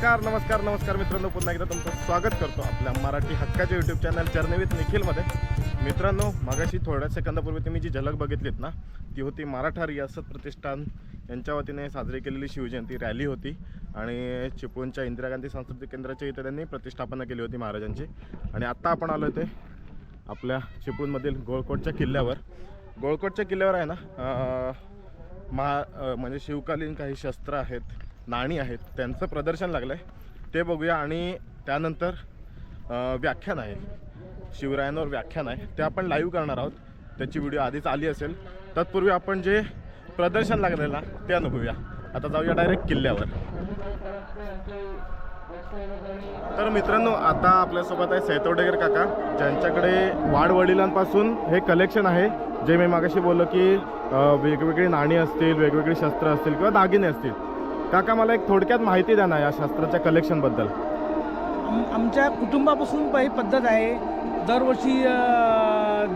नमस्कार नमस्कार नमस्कार मित्रांनो पुन्हा एकदा तुमचं स्वागत करतो आपल्या मराठी हक्काच्या यूट्यूब चॅनल चरणवीत निखिलमध्ये. मित्रांनो मगाशी थोड्या सेकंदापूर्वी तुम्ही जी झलक बघितलीत ना ती होती मराठा रियासत प्रतिष्ठान यांच्या वतीने साजरी केलेली शिवजयंती रॅली होती आणि चिपळूणच्या इंदिरा गांधी सांस्कृतिक केंद्राच्या इथे त्यांनी प्रतिष्ठापना केली होती महाराजांची. आणि आत्ता आपण आलो ते आपल्या चिपळूणमधील गोळकोटच्या किल्ल्यावर. गोळकोटच्या किल्ल्यावर आहे ना महा म्हणजे शिवकालीन काही शस्त्र आहेत नाणी आहेत त्यांचं प्रदर्शन लागलं आहे ते बघूया आणि त्यानंतर व्याख्यान आहे. शिवरायांवर व्याख्यान आहे. ते आपण लाईव्ह करणार आहोत. त्याची व्हिडिओ आधीच आली असेल. तत्पूर्वी आपण जे प्रदर्शन लागलेलं ना ते अनुभवूया. आता जाऊया डायरेक्ट किल्ल्यावर. तर मित्रांनो आता आपल्यासोबत आहे सैतवडेकर काका. ज्यांच्याकडे वाडवडिलांपासून हे कलेक्शन आहे जे मी मागाशी बोललो की वेगवेगळी नाणी असतील वेगवेगळी शस्त्र असतील किंवा दागिने असतील. काका मला एक थोडक्यात माहिती द्या ना या शस्त्राच्या कलेक्शनबद्दल आम आमच्या कुटुंबापासून ही पद्धत आहे. दरवर्षी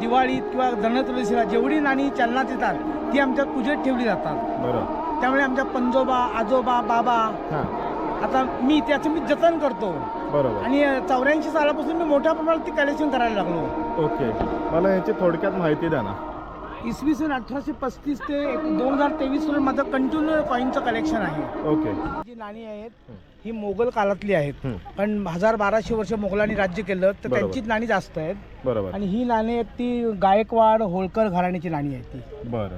दिवाळीत किंवा धनत्रयोदशीला जेवढी नाणी चलनात येतात ती आमच्या पूजेत ठेवली जातात. बरं. त्यामुळे आमच्या पंजोबा आजोबा बाबा आता मी त्याचं मी जतन करतो. बरोबर. आणि चौऱ्याऐंशी सालापासून मी मोठ्या प्रमाणात ती कलेक्शन करायला लागलो. ओके. मला याची थोडक्यात माहिती द्या ना. इसवी सन अठराशे पस्तीस ते दोन हजार तेवीस पर्यंत माझं कंटिन्यू कॉईनचं कलेक्शन आहे. ओके. जी नाणी आहेत ही मोगल काळातली आहेत. पण हजार बाराशे वर्ष मोगलांनी राज्य केलं तर बरोबर. त्यांचीच नाणी जास्त आहेत. बरोबर. आणि ही नाणी आहेत ती गायकवाड होळकर घराण्याची नाणी आहेत ती. बरं.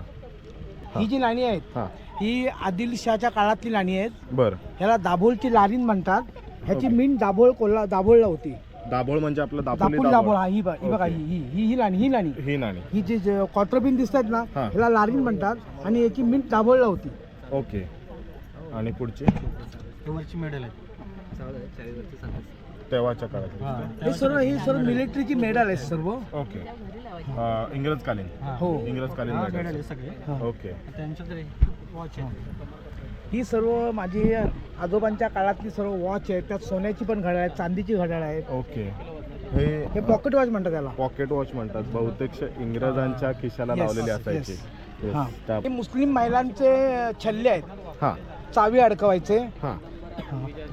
हां. जी नाणी आहेत हां. ही आदिलशाच्या काळातली नाणी आहेत. बरं. ह्याला दाभोळची लारीन म्हणतात. ह्याची. मिंट दाभोळ कोल्हा दाभोळला होती. दाभोळ म्हणजे आपलं दापोली दापोली दाभोळ. हा ही बघ ही बघा. ही ही ही ही नाणी ही नाणी ही नाणी ही जी कॉटरबिन दिसतात ना हां. ह्याला लारीन म्हणतात आणि याची मिंट दाभोळला होती. ओके. आणि पुढची? मेडल तेव्हाच्या काळात. हे सर्व ही सर्व मिलिटरीची मेडल आहेत सर्व. ओके. इंग्रजकालीन. हो. इंग्रजकालीन medals. हा. ओके. ही सर्व माझी आजोबांच्या काळातली सर्व वॉच आहेत त्यात सोन्याची पण घड्याळ आहेत चांदीची घड्याळ आहेत. ओके. हे हे पॉकेट वॉच म्हणतात त्याला. पॉकेट वॉच म्हणतात. बहुतेक इंग्रजांच्या खिशाला Yes, लावलेली yes. असायची. Yes, हा. त्या- हे मुस्लिम महिलांचे छल्ले आहेत. हा. चावी अडकवायचे. हा.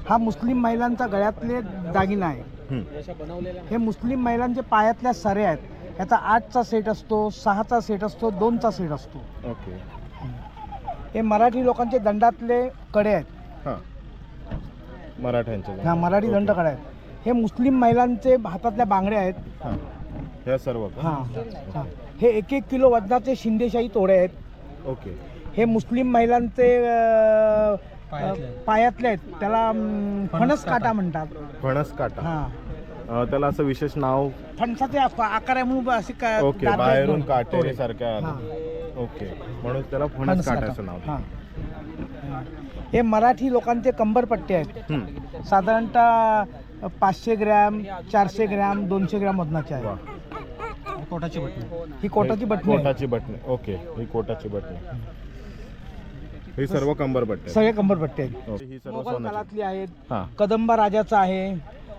हा मुस्लिम महिलांचा गळ्यातले दागिना आहे. हम्म. हे मुस्लिम महिलांचे पायातल्या सऱ्या आहेत. याचा आठचा सेट असतो सहाचा सेट असतो दोनचा सेट असतो. ओके. हे मराठी लोकांचे दंडातले कडे आहेत. हा. मराठ्यांचे ह्या मराठी. दंडकडे आहेत. हे मुस्लिम महिलांचे हातातल्या बांगड्या आहेत. हा. हे सर्व का? हा हा. हे एक एक किलो वजनाचे शिंदेशाही तोडे आहेत. ओके. हे मुस्लिम महिलांचे अ, अ, पायातले आहेत. त्याला अम, फणस काटा. म्हणतात. फणस काटा. हा. अ, त्याला असं विशेष नाव? फणसाचे आक- आकार आहे म्हणून असे काय ओके दात आहेत बाहेरून म्हणून. काटेरी तोडे. सारख्या हा. ओके. म्हणून त्याला फणस. नाव हा. हा. मराठी लोकांचे कंबरपट्टे आहेत. हम्म. साधारणतः पाचशे ग्रॅम चारशे ग्रॅम दोनशे ग्रॅम वजनाचे वा. आहे कोटाची बटणी. ही कोटाची बटणी आहे. कोटाची बटणी. ओके. ही कोटाची बटणी. ही सर्व कंबर बट्टे सगळे कंबरपट्टे आहेत. ही सर्व मोगल सोन्याची. काळातली आहेत. हा. कदंबा राजाचा आहे.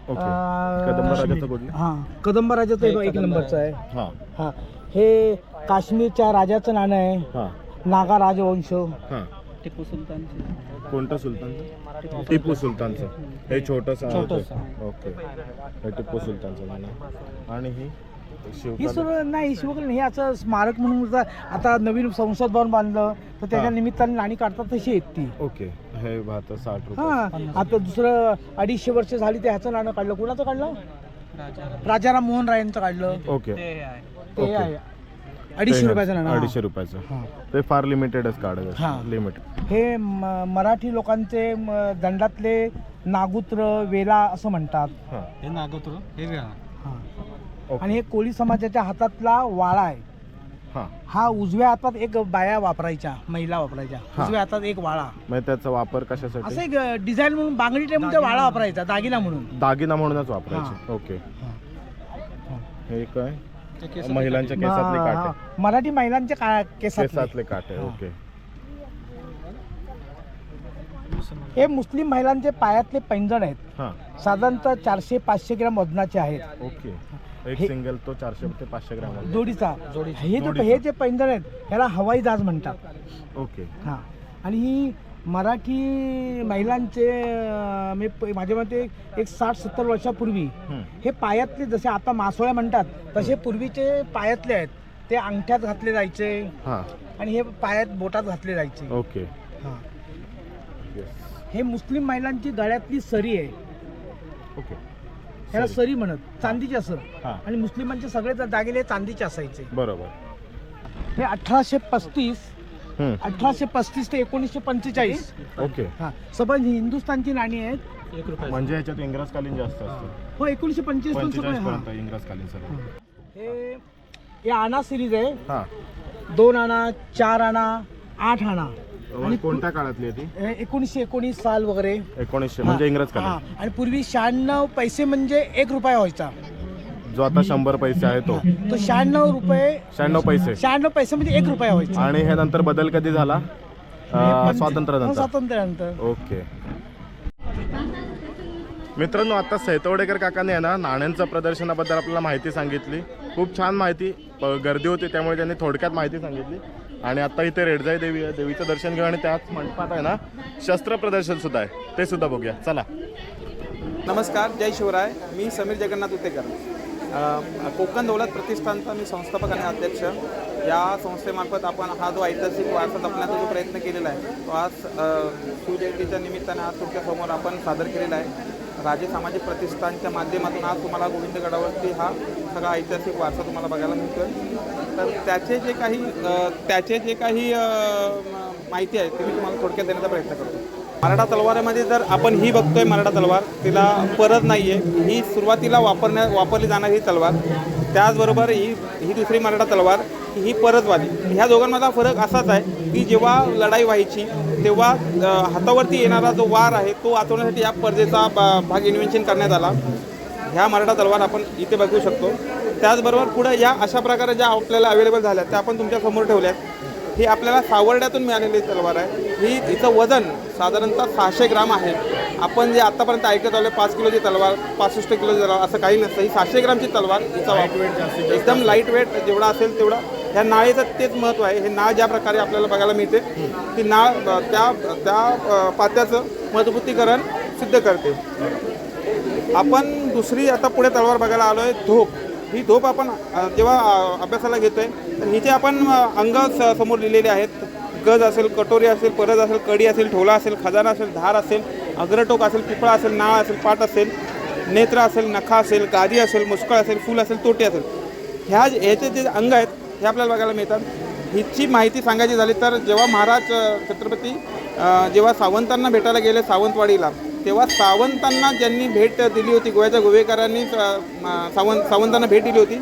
ओके. अं, कदंबा राजाचं कुठलं? हा. कदंबा राजाचं एक- एक नंबरचं आहे. हा. हा. हे काश्मीरच्या राजाचं नाणं आहे. हा. नागा राजवंश. हा. टिपू सुलतान कोणतं सुलतानचं? टिपू सुलतानचं. हे छोटंसं आहे. छोटंसं. ओके. हे टिपू सुलतानचं गाणं आणि ही ही शिवकालीन सर्व नाही. शिवकालीन हे असं स्मारक म्हणून आता- आता नवीन संसद भवन बांधलं तर त्याच्या हा. निमित्ताने नाणी काढतात तशी आहेत ती. ओके. हे भात साठ रुपये. हा. आता दुसरं अडीचशे वर्ष झाली ते ह्याचं नाणं काढलं. कुणाचं काढलं? राजाराम. मोहन राय यांचं काढलं. ओके. ते ओके. आहे. अडीचशे ते रुपयाचं हा. अडीचशे रुपयाचं. हा. ते फार लिमिटेडच काढत हा. लिमिट हे म- मराठी लोकांचे म- दंडातले नागुत्र वेला असं म्हणतात. हा. हे नागोत्र हे हा. आणि हे कोळी समाजाच्या हातातला वाळा आहे. हा. हा उजव्या हातात एक बाया वापरायच्या महिला वापरायच्या. हा. उजव्या हातात एक वाळा. म्हणजे त्याचा वापर असं कशासाठी एक डिझाईन म्हणून बांगडी टाईप म्हणून वाळा वापरायचा दागिना म्हणून. दागिना म्हणूनच वापरायचे. ओके हे काय? महिलांच्या केसातले हा, काटे. मराठी महिलांच्या का केसातले. काटे हा. ओके. हे मुस्लिम महिलांचे पायातले पैंजण आहेत. हा. साधारणतः चारशे पाचशे ग्रॅम वजनाचे आहेत. ओके. एक हे- सिंगल तो चारशे ते पाचशे ग्राम आहे. जोडीचा. हे जे जोडीचा. हे जे पैंजण आहेत ह्याला हवाई जहाज म्हणतात. ओके. हा. आणि ही मराठी महिलांचे मी माझ्या मते एक साठ सत्तर वर्षापूर्वी हं. पायातले जसे आता मासोळ्या म्हणतात तसे पूर्वीचे पायातले आहेत. ते अंगठ्यात घातले जायचे हां. आणि हे पायात बोटात घातले जायचे. ओके. हां. हे मुस्लिम महिलांची गळ्यातली सरी आहे. ओके. ह्याला सरी. म्हणत चांदीची असत हां. आणि मुस्लिमांचे सगळे दागिने चांदीचे असायचे. बरोबर. हे अठराशे पस्तीस. अठराशे पस्तीस ते एकोणीसशे पंचेचाळीस. ओके. हा. सबंध हिंदुस्थानची नाणी आहेत. म्हणजे ह्याच्यात इंग्रजकालीन जास्त असतं. हो एकोणीसशे पंचेचाळीस पंचेचाळीस पर्यंत इंग्रजकालीन सर्व हे. हे आणा सिरीज आहे. हां. दोन आणा चार आणा आठ आणा. आणि कोणत्या काळातली आहे ती? हे एकोणीसशे एकोणीस साल वगैरे. एकोणीसशे म्हणजे हा, इंग्रजकालीन. हा. आणि पूर्वी शहाण्णव पैसे म्हणजे एक रुपया व्हायचा. जो आता शंभर पैसे आहे तो. तो शहाण्णव रुपये शहाण्णव पैसे. शहाण्णव पैसे म्हणजे एक रुपया व्हायचा. आणि हे नंतर बदल कधी झाला? अं, पंच- स्वातंत्र्यानंतर. स्वातंत्र्यानंतर. ओके. मित्रांनो आता सैतवडेकर काकाने आहे ना नाण्यांच्या प्रदर्शनाबद्दल आपल्याला माहिती सांगितली. खूप छान माहिती प- गर्दी होती त्यामुळे त्यांनी थोडक्यात माहिती सांगितली. आणि आता इथे रेडजाई देवी आहे देवीचं दर्शन घेऊ आणि त्याच मंडपात आहे ना शस्त्र प्रदर्शन सुद्धा आहे. ते सुद्धा बघूया. चला. नमस्कार जय शिवराय. मी समीर जगन्नाथ उतेकर. कोकण दौलत प्रतिष्ठानचा मी संस्थापक आणि अध्यक्ष. या संस्थेमार्फत आपण हा जो ऐतिहासिक वारसा जपण्याचा जो प्रयत्न केलेला आहे तो आज शिवजयंतीच्या निमित्ताने आज तुमच्यासमोर आपण सादर केलेला आहे. राजे सामाजिक प्रतिष्ठानच्या माध्यमातून आज तुम्हाला गोविंदगडावरती हा सगळा ऐतिहासिक वारसा तुम्हाला बघायला मिळतो तर त्याचे जे काही त्याचे जे काही माहिती आहे ते मी तुम्हाला थोडक्यात देण्याचा प्रयत्न करतो. मराठा तलवारामध्ये जर आपण ही बघतोय मराठा तलवार तिला परत नाही आहे ही सुरुवातीला वापरण्या वापरली जाणारी तलवार त्याचबरोबर ही ही दुसरी मराठा तलवार ही परतवाली. ह्या दोघांमधला फरक असाच आहे की जेव्हा लढाई व्हायची तेव्हा हातावरती येणारा जो वार आहे तो वाचवण्यासाठी या स्पर्धेचा भाग इन्व्हेन्शन करण्यात आला. ह्या मराठा तलवार आपण इथे बघू शकतो. त्याचबरोबर पुढे या अशा प्रकारे ज्या आपल्याला अवेलेबल झाल्या त्या आपण तुमच्यासमोर ठेवल्यात. ही आपल्याला सावर्ड्यातून मिळालेली तलवार आहे. ही हिचं वजन साधारणतः सहाशे ग्राम आहे. आपण जे आतापर्यंत ऐकत आलो पाच किलोची तलवार पासष्ट किलोची तलवार असं काही नसतं ही सहाशे ग्रामची तलवार हिचा वापर. एकदम लाइट वेट जेवढा असेल तेवढा. ह्या नाळेचं तेच महत्त्व आहे. हे नाळ ज्या प्रकारे आपल्याला बघायला मिळते ती नाळ त्या त्या पात्याचं मजबूतीकरण सिद्ध करते. आपण दुसरी आता पुढे तलवार बघायला आलो आहे धोप ही धोप आपण जेव्हा अभ्यासाला घेतो आहे तर हिचे आपण अंग स- समोर लिहिलेले आहेत. गज असेल कटोरी असेल परत असेल कडी असेल ठोला असेल खजाना असेल धार असेल अग्रटोक असेल पिपळा असेल नाळ असेल पाट असेल नेत्र असेल नखा असेल गादी असेल मुस्कळ असेल फुल असेल तोटे असेल. ह्या ह्याचे जे अंग आहेत हे आपल्याला बघायला मिळतात. हिची माहिती सांगायची झाली तर जेव्हा महाराज छत्रपती जेव्हा सावंतांना भेटायला गेले सावंतवाडीला तेव्हा सावंतांना ज्यांनी भेट दिली होती गोव्याच्या गोवेकरांनी सावंत सावंतांना भेट दिली होती.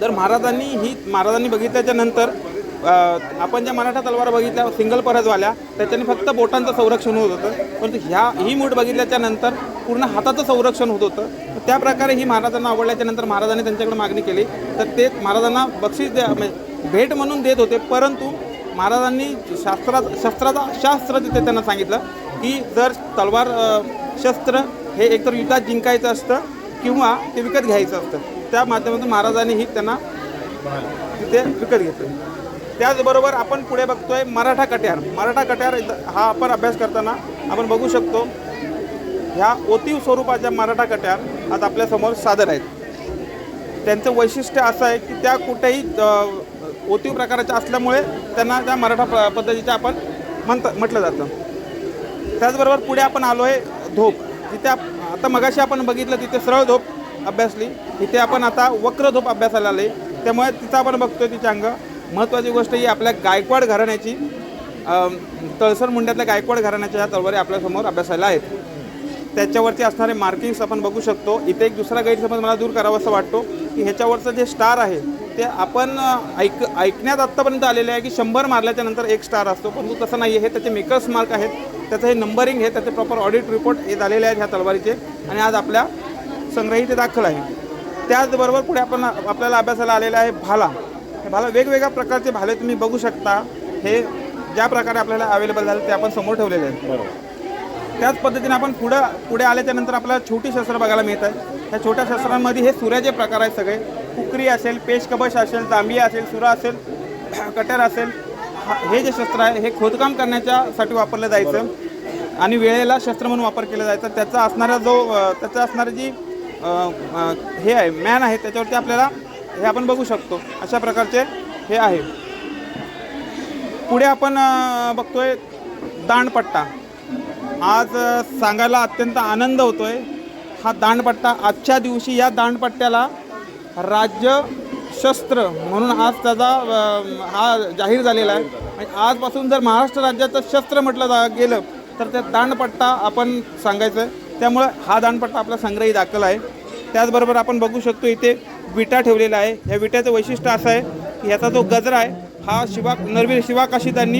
तर महाराजांनी ही महाराजांनी बघितल्याच्या नंतर आपण ज्या मराठा तलवार बघितल्या सिंगल परजवाल्या त्याच्याने फक्त बोटांचं संरक्षण होत होतं. परंतु ह्या ही मूठ बघितल्याच्या नंतर पूर्ण हाताचं संरक्षण होत होतं. तर त्या प्रकारे ही महाराजांना आवडल्याच्या नंतर महाराजांनी त्यांच्याकडे मागणी केली. तर ते महाराजांना बक्षीस द्या म्हणजे भेट म्हणून देत होते. परंतु महाराजांनी शास्त्रा शस्त्राचा शास्त्र तिथे त्यांना सांगितलं की जर तलवार शस्त्र हे एकतर युद्धात जिंकायचं असतं किंवा ते विकत घ्यायचं असतं त्या माध्यमातून महाराजांनी ही त्यांना तिथे विकत घेतलं. त्याचबरोबर आपण पुढे बघतोय मराठा कट्यार. मराठा कट्यार इथं- हा आपण अभ्यास करताना आपण बघू शकतो ह्या ओतीव स्वरूपाच्या मराठा कट्यार आज आपल्यासमोर सादर आहेत. त्यांचं वैशिष्ट्य असं आहे की त्या कुठेही ओतीव प्रकाराच्या असल्यामुळे त्यांना त्या मराठा प- पद्धतीच्या आपण म्हणत म्हटलं जातं. त्याचबरोबर पुढे आपण आलो आहे धोप जिथे आता मगाशी आपण बघितलं तिथे सरळ धोप अभ्यासली. इथे आपण आता वक्र धोप अभ्यासाला आले त्यामुळे तिथं आपण बघतोय तिचे अंग. महत्त्वाची गोष्ट ही आपल्या गायकवाड घराण्याची तळसर मुंड्यातल्या गायकवाड घराण्याच्या ह्या तलवारी आपल्यासमोर अभ्यासाला आहेत. त्याच्यावरती असणारे मार्किंग्स आपण बघू शकतो. इथे एक दुसरा गैरसमज मला दूर करावा असं वाटतो की ह्याच्यावरचं जे स्टार आहे ते आपण ऐक ऐकण्यात आत्तापर्यंत आलेले आहे की शंभर मारल्याच्या नंतर एक स्टार असतो. परंतु तसं नाही आहे हे त्याचे मेकर्स मार्क आहेत. त्याचं हे नंबरिंग हे त्याचे प्रॉपर ऑडिट रिपोर्ट हे झालेले आहेत ह्या तलवारीचे. आणि आज आपल्या संग्रही ते दाखल आहे. त्याचबरोबर पुढे आपण आपल्याला अभ्यासाला आलेला आहे भाला. हे भाला वेगवेगळ्या प्रकारचे भाले तुम्ही बघू शकता. हे ज्या प्रकारे आपल्याला अवेलेबल झाले ते आपण समोर ठेवलेले आहेत. बरोबर. त्याच पद्धतीने आपण पुढं पुढे आल्याच्यानंतर आपल्याला छोटी शस्त्र बघायला मिळत आहे ह्या छोट्या शस्त्रांमध्ये हे सुऱ्याचे प्रकार आहेत सगळे. कुकरी असेल पेश कबश असेल जांबिया असेल सुरा असेल कट्यार असेल हा- हे जे शस्त्र आहे हे खोदकाम करण्याच्यासाठी वापरलं जायचं आणि वेळेला शस्त्र म्हणून वापर केला जायचा. त्याचा असणारा जो त्याचा असणारी जी हे आहे मॅन आहे त्याच्यावरती आपल्याला हे आपण बघू शकतो. अशा प्रकारचे हे आहे. पुढे आपण बघतोय दांडपट्टा. आज सांगायला अत्यंत आनंद होतोय. हा दांडपट्टा आजच्या दिवशी या दांडपट्ट्याला राज्य शस्त्र म्हणून आज त्याचा हा जाहीर झालेला आहे. आणि आजपासून जर महाराष्ट्र राज्याचं शस्त्र म्हटलं जा गेलं तर ते दांडपट्टा आपण सांगायचं आहे. त्यामुळं हा दांडपट्टा आपला संग्रही दाखल आहे. त्याचबरोबर आपण बघू शकतो इथे विटा ठेवलेला आहे. या विट्याचं वैशिष्ट्य असं आहे की ह्याचा जो गजरा आहे हा शिवा नरवीर शिवाकाशीतांनी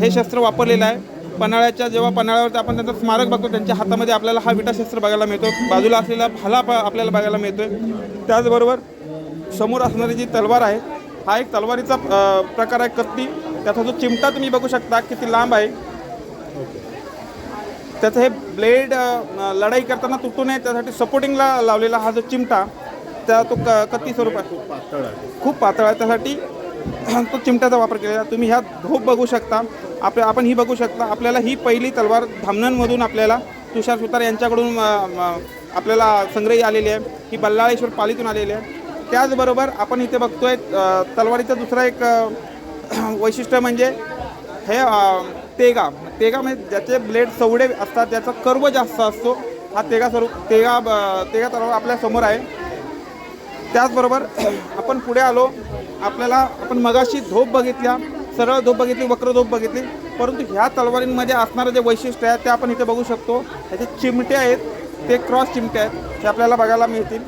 हे शस्त्र वापरलेलं आहे. पन्हाळ्याच्या जेव्हा पन्हाळ्यावरती आपण त्यांचं स्मारक बघतो त्यांच्या हातामध्ये आपल्याला हा विटा शस्त्र बघायला मिळतो. बाजूला असलेला भाला प- आपल्याला बघायला मिळतो त्याचबरोबर समोर असणारी जी तलवार आहे हा एक तलवारीचा प्रकार आहे कत्ती. त्याचा जो चिमटा तुम्ही बघू शकता किती लांब आहे. त्याचं हे ब्लेड लढाई करताना तुटू नये त्यासाठी सपोर्टिंगला लावलेला हा जो चिमटा त्या तो क कत्ती स्वरूप आहे. खूप पातळ आहे. खूप पातळ आहे. त्यासाठी तो चिमट्याचा वापर केलेला आहे. तुम्ही ह्या धोप बघू शकता. आपल्या आपण ही बघू शकता. आपल्याला ही पहिली तलवार धामणंमधून आपल्याला तुषार सुतार यांच्याकडून आपल्याला संग्रही आलेली आहे. ही बल्लाळेश्वर पालीतून आलेली आहे. त्याचबरोबर आपण इथे बघतोय तलवारीचं दुसरं एक वैशिष्ट्य म्हणजे हे तेगा. तेगा म्हणजे ज्याचे ब्लेड चवडे असतात त्याचा कर्व जास्त असतो. हा तेगा स्वरूप तेगा ब- तेगा तलवार आपल्यासमोर आहे. त्याचबरोबर आपण पुढे आलो. आपल्याला आपण मगाशी धोप बघितल्या सरळ धोप बघितली वक्र धोप बघितली. परंतु ह्या तलवारींमध्ये असणारं जे वैशिष्ट्य आहे ते आपण इथे बघू शकतो. ह्याचे चिमटे आहेत ते क्रॉस चिमटे आहेत हे आपल्याला बघायला मिळतील.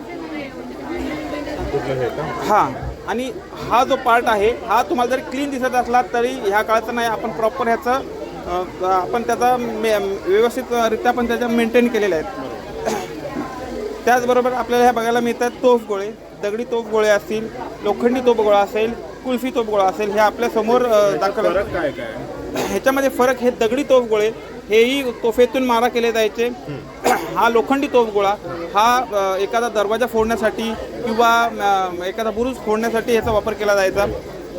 हे हां आणि हा जो पार्ट आहे हा तुम्हाला जरी क्लीन दिसत असला तरी ह्या काळाचं नाही आपण प्रॉपर ह्याचं आपण त्याचा मे व्यवस्थितरित्या आपण त्याच्या मेंटेन केलेलं आहेत त्याचबरोबर आपल्याला ह्या बघायला मिळतात तोफ गोळे. दगडी तोफ गोळे असतील लोखंडी तोफ गोळा असेल कुल्फी तोफ गोळा असेल हे आपल्यासमोर अ, दाखल काय काय? ह्याच्यामध्ये फरक हे दगडी तोफ गोळे हेही तोफेतून मारा केले जायचे. हा लोखंडी तोफ गोळा हा एखादा दरवाजा फोडण्यासाठी किंवा एखादा बुरुज फोडण्यासाठी ह्याचा वापर केला जायचा.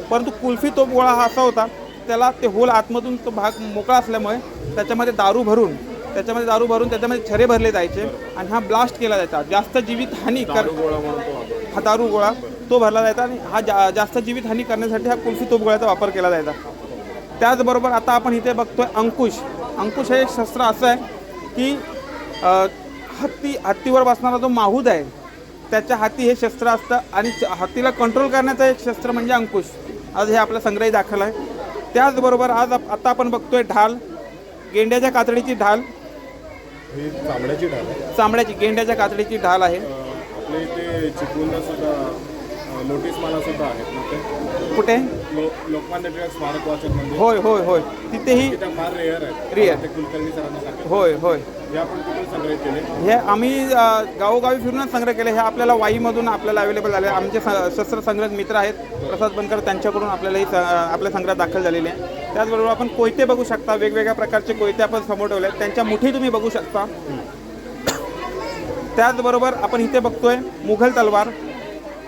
परंतु कुल्फी तोफ गोळा हा असा होता त्याला ते होल आतमधून तो भाग मोकळा असल्यामुळे त्याच्यामध्ये दारू भरून त्याच्यामध्ये दारू भरून त्याच्यामध्ये छरे भरले जायचे आणि हा ब्लास्ट केला जायचा. जास्त जीवित हानी कर तो. हा दारू गोळा तो भरला जायचा आणि हा जा जास्त जीवित हानी करण्यासाठी हा कुल्फी तोफ गोळ्याचा वापर केला जायचा. त्याचबरोबर आता आपण इथे बघतोय अंकुश. अंकुश हे एक शस्त्र असं आहे की हत्ती हत्तीवर बसणारा जो माहूद आहे त्याच्या हाती हे शस्त्र असतं आणि हत्तीला कंट्रोल करण्याचं एक शस्त्र म्हणजे अंकुश. आज हे आपलं संग्रही दाखल आहे. त्याचबरोबर आज आप- आता आपण बघतोय ढाल. गेंड्याच्या कातडीची ढाल. ही चामड्याची ढाल आहे. चांबड्याची गेंड्याच्या कातडीची ढाल आहे. आपल्या इथे चिपळूणला सुद्धा अं, नोटीस मला सुद्धा आहेत. कुठे? लो लोकमान्य टिळक स्मारक वाचक म्हणजे होय होय होय. तिथेही त्या फार रेअर आहेत Rare. ते कुलकर्णी सरांना सांगितलं होय होय. हे आपण कुठून संग्रहित केले? हे आम्ही अ, गावोगावी फिरूनच संग्रह केले. हे आपल्याला वाईमधून आपल्याला अवेलेबल झाले. आमचे स- शस्त्र संग्रह मित्र आहेत. प्रसाद बनकर त्यांच्याकडून आपल्याला ही स- आपल्या संग्रह दाखल झालेले आहे. त्याचबरोबर आपण कोयते बघू शकता. वेगवेगळ्या प्रकारचे कोयते आपण समोर ठेवले आहेत. त्यांच्या मुठी तुम्ही बघू शकता. त्याचबरोबर आपण इथे बघतोय मुघल तलवार.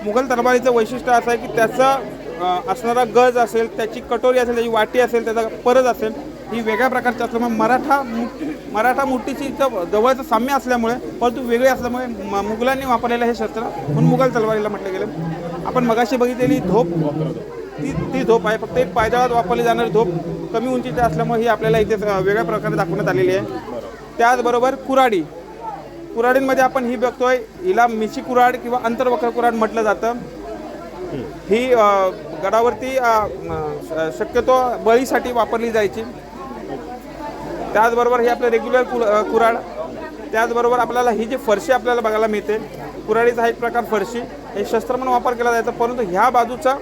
मुघल तलवारीचं वैशिष्ट्य असं आहे की त्याचं असणारा गज असेल त्याची कटोरी असेल त्याची वाटी असेल त्याचा परत असेल ही वेगळ्या प्रकारची असल्यामुळे मराठा मु- मराठा मुठीची इथं जवळचं साम्य असल्यामुळे परंतु वेगळे असल्यामुळे म- मुघलांनी वापरलेलं हे शस्त्र म्हणून मुघल तलवारीला म्हटलं गेलं. आपण मगाशी बघितलेली धोप ती ती झोप आहे. फक्त एक पायदळात वापरली जाणारी झोप कमी उंचीची असल्यामुळे ही आपल्याला इथे वेगळ्या प्रकारे दाखवण्यात आलेली आहे. त्याचबरोबर कुराडी. कुराडींमध्ये आपण ही बघतोय हिला मिशी कुराड किंवा अंतर्वक्र कुराड म्हटलं जातं. ही गडावरती शक्यतो बळीसाठी वापरली जायची. त्याचबरोबर हे आपलं रेग्युलर कु कुराड त्याचबरोबर आपल्याला ही जी फरशी आपल्याला बघायला मिळते कुराडीचा हा एक प्रकार फरशी. हे शस्त्र म्हणून वापर केला जायचा परंतु ह्या बाजूचा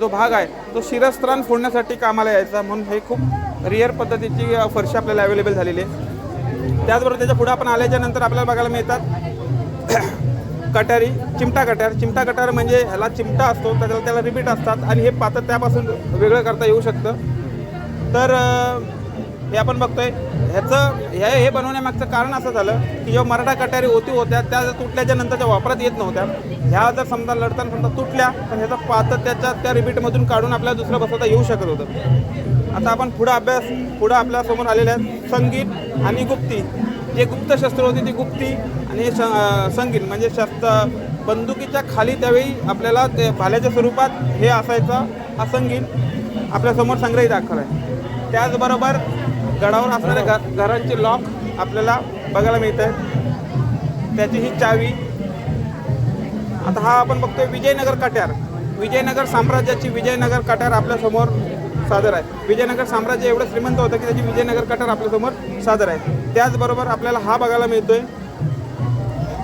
जो भाग आहे तो शिरस्त्राण फोडण्यासाठी कामाला यायचा म्हणून हे खूप रिअर पद्धतीची फरशी आपल्याला अवेलेबल झालेली आहे. त्याचबरोबर त्याच्या पुढे आपण आल्याच्यानंतर आपल्याला बघायला मिळतात कटारी चिमटा कटार. चिमटा कटार म्हणजे ह्याला चिमटा असतो त्याला त्याला रिपीट असतात आणि हे पात्र त्यापासून वेगळं करता येऊ शकतं. तर हे आपण बघतोय. ह्याचं हे हे बनवण्यामागचं कारण असं झालं की जेव्हा मराठा कटारी होती होत्या त्या जर तुटल्याच्या नंतरच्या वापरात येत नव्हत्या. ह्या जर समजा लढताना समजा तुटल्या तर ह्याचं पात्र त्याच्या त्या रिपीटमधून काढून आपल्याला दुसरं बसवता येऊ शकत होतं. आता आपण पुढं अभ्यास पुढं आपल्यासमोर आलेल्या आहेत. संगीत आणि गुप्ती. जे गुप्त शस्त्र होती ती गुप्ती आणि संगीन संगीत म्हणजे शस्त्र बंदुकीच्या खाली त्यावेळी आपल्याला ते भाल्याच्या स्वरूपात हे असायचं हा संगीत आपल्यासमोर संग्रही दाखल आहे. त्याचबरोबर गडावर असणाऱ्या घर घरांचे लॉक आपल्याला बघायला मिळत. आहे त्याची ही चावी. आता हा आपण बघतोय विजयनगर कट्यार. विजयनगर साम्राज्याची विजयनगर कट्यार आपल्यासमोर सादर आहे. विजयनगर साम्राज्य एवढं श्रीमंत होतं की त्याची विजयनगर कट्यार आपल्यासमोर सादर आहे त्याचबरोबर आपल्याला हा बघायला मिळतोय.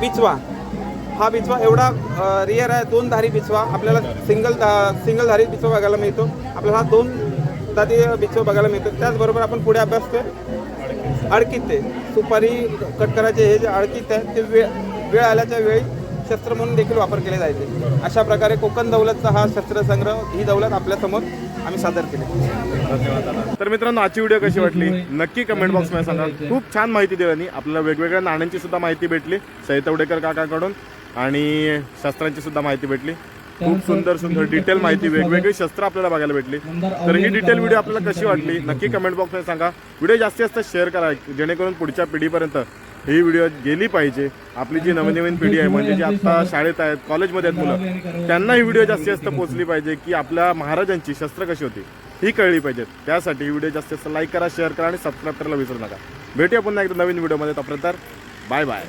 बिचवा हा बिचवा एवढा रिअर आहे. दोन धारी बिचवा आपल्याला सिंगल सिंगल धारी बिचवा बघायला मिळतो. आपल्याला हा दोन दादी पिचवा बघायला मिळतो. त्याचबरोबर आपण पुढे अभ्यासतोय. अडकित. ते सुपारी कट करायचे हे जे अडकित आहे ते वेळ वेळ आल्याच्या वेळी शस्त्र म्हणून देखील वापर केले जायचे. अशा प्रकारे कोकण दौलतचा हा शस्त्रसंग्रह ही दौलत आपल्यासमोर आम्ही सादर केले. तर मित्रांनो आजची व्हिडिओ कशी वाटली? नक्की कमेंट बॉक्समध्ये सांगा. खूप छान माहिती दिली आपल्याला वेगवेगळ्या नाण्यांची सुद्धा माहिती भेटली. सई तवडेकर काकाकडून आणि शस्त्रांची सुद्धा माहिती भेटली. खूप सुंदर सुंदर डिटेल माहिती वेगवेगळी शस्त्र आपल्याला बघायला भेटली. तर ही डिटेल व्हिडिओ आपल्याला कशी वाटली? नक्की कमेंट बॉक्समध्ये सांगा. व्हिडिओ जास्तीत जास्त शेअर करा जेणेकरून पुढच्या पिढीपर्यंत ही व्हिडिओ गेली पाहिजे. आपली जी नवीन नवीन पिढी आहे म्हणजे जी आता शाळेत आहेत कॉलेजमध्ये आहेत मुलं त्यांना ही व्हिडिओ जास्तीत जास्त पोहोचली पाहिजे की आपल्या महाराजांची शस्त्र कशी होती ही कळली पाहिजेत त्यासाठी ही व्हिडिओ जास्तीत जास्त लाईक करा शेअर करा आणि सबस्क्राईब करायला विसरू नका. भेटूया पुन्हा एकदा नवीन व्हिडिओमध्ये. तोपर्यंत बाय बाय